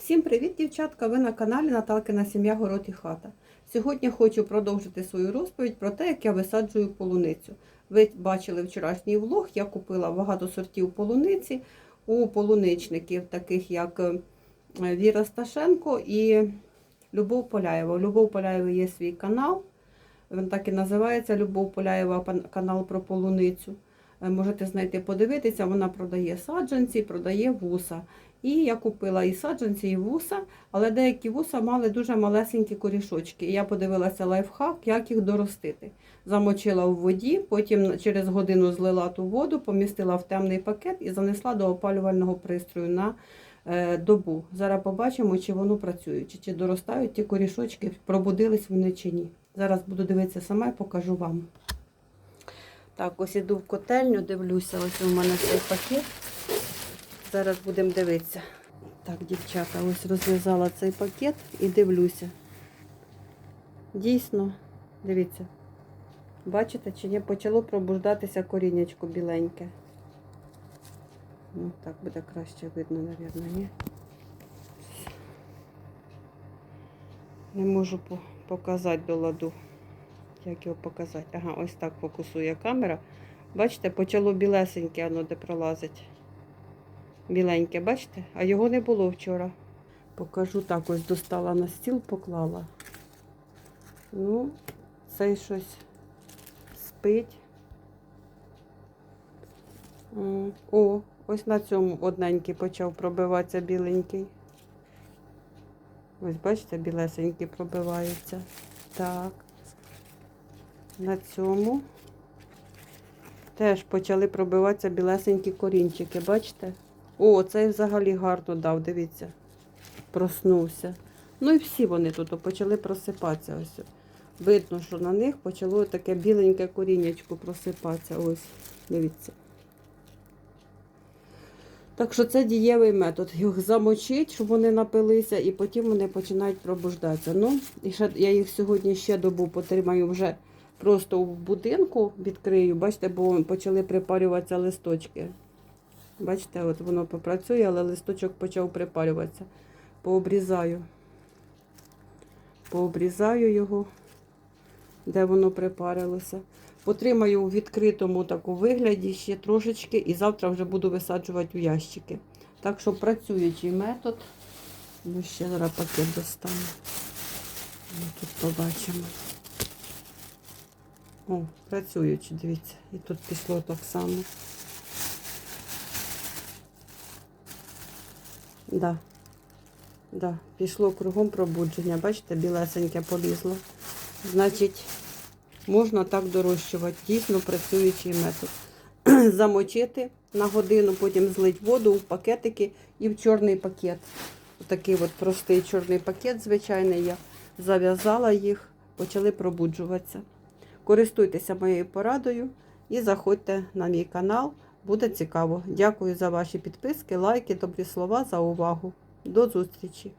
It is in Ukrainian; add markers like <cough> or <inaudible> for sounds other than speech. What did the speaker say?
Всім привіт, дівчатка! Ви на каналі Наталкина Сім'я Город і Хата. Сьогодні хочу продовжити свою розповідь про те, як я висаджую полуницю. Ви бачили вчорашній влог, я купила багато сортів полуниці у полуничників, таких як е, Віра Сташенко і Любов Поляєва. У Любов Поляєва є свій канал. Він так і називається Любов Поляєва канал про полуницю. Е, Можете знайти, подивитися, вона продає саджанці, продає вуса. І я купила і саджанці, і вуса, але деякі вуса мали дуже малесенькі корішочки. І я подивилася лайфхак, як їх доростити. Замочила в воді, потім через годину злила ту воду, помістила в темний пакет і занесла до опалювального пристрою на е, добу. Зараз побачимо, чи воно працює, чи, чи доростають ті корішочки, пробудились вони чи ні. Зараз буду дивитися сама і покажу вам. Так, ось іду в котельню, дивлюся, ось у мене цей пакет. Зараз будемо дивитися. Так, дівчата, ось розв'язала цей пакет і дивлюся. Дійсно, дивіться. Бачите, чи не почало пробуждатися корінечко біленьке. Ну, так буде краще видно, мабуть, ні? Не можу показати до ладу. Як його показати? Ага, ось так фокусує камера. Бачите, почало білесеньке, воно де пролазить біленьке, бачите? А його не було вчора. Покажу так, ось достала на стіл, поклала. Ну, цей щось спить. О, ось на цьому одненький почав пробиватися біленький. Ось, бачите, білесенький пробивається. Так. На цьому теж почали пробиватися білесенькі корінчики, бачите? О, цей взагалі гарно дав, дивіться. Проснувся. Ну і всі вони тут почали просипатися. Ось. Видно, що на них почало таке біленьке коріннячко просипатися. Ось, дивіться. Так що це дієвий метод. Їх замочить, щоб вони напилися, і потім вони починають пробуждатися. Ну, і ще я їх сьогодні ще добу потримаю вже просто в будинку відкрию. Бачите, бо почали припарюватися листочки. Бачите, от воно попрацює, але листочок почав припарюватися. Пообрізаю. Пообрізаю його, де воно припарилося. Потримаю у відкритому таку вигляді ще трошечки і завтра вже буду висаджувати у ящики. Так що працюючий метод. Ну, ще зараз пакет достану. Ну, Тут побачимо. О, працюючи, дивіться. І тут пішло так само. Да. Да, пішло кругом пробудження. Бачите, білесеньке полізло. Значить, можна так дорощувати. Дійсно працюючий метод. <clears throat> Замочити на годину, потім злить воду в пакетики і в чорний пакет. Такий от простий чорний пакет, звичайний, я зав'язала їх, почали пробуджуватися. Користуйтеся моєю порадою і заходьте на мій канал. Буде цікаво. Дякую за ваші підписки, лайки, добрі слова, за увагу. До зустрічі!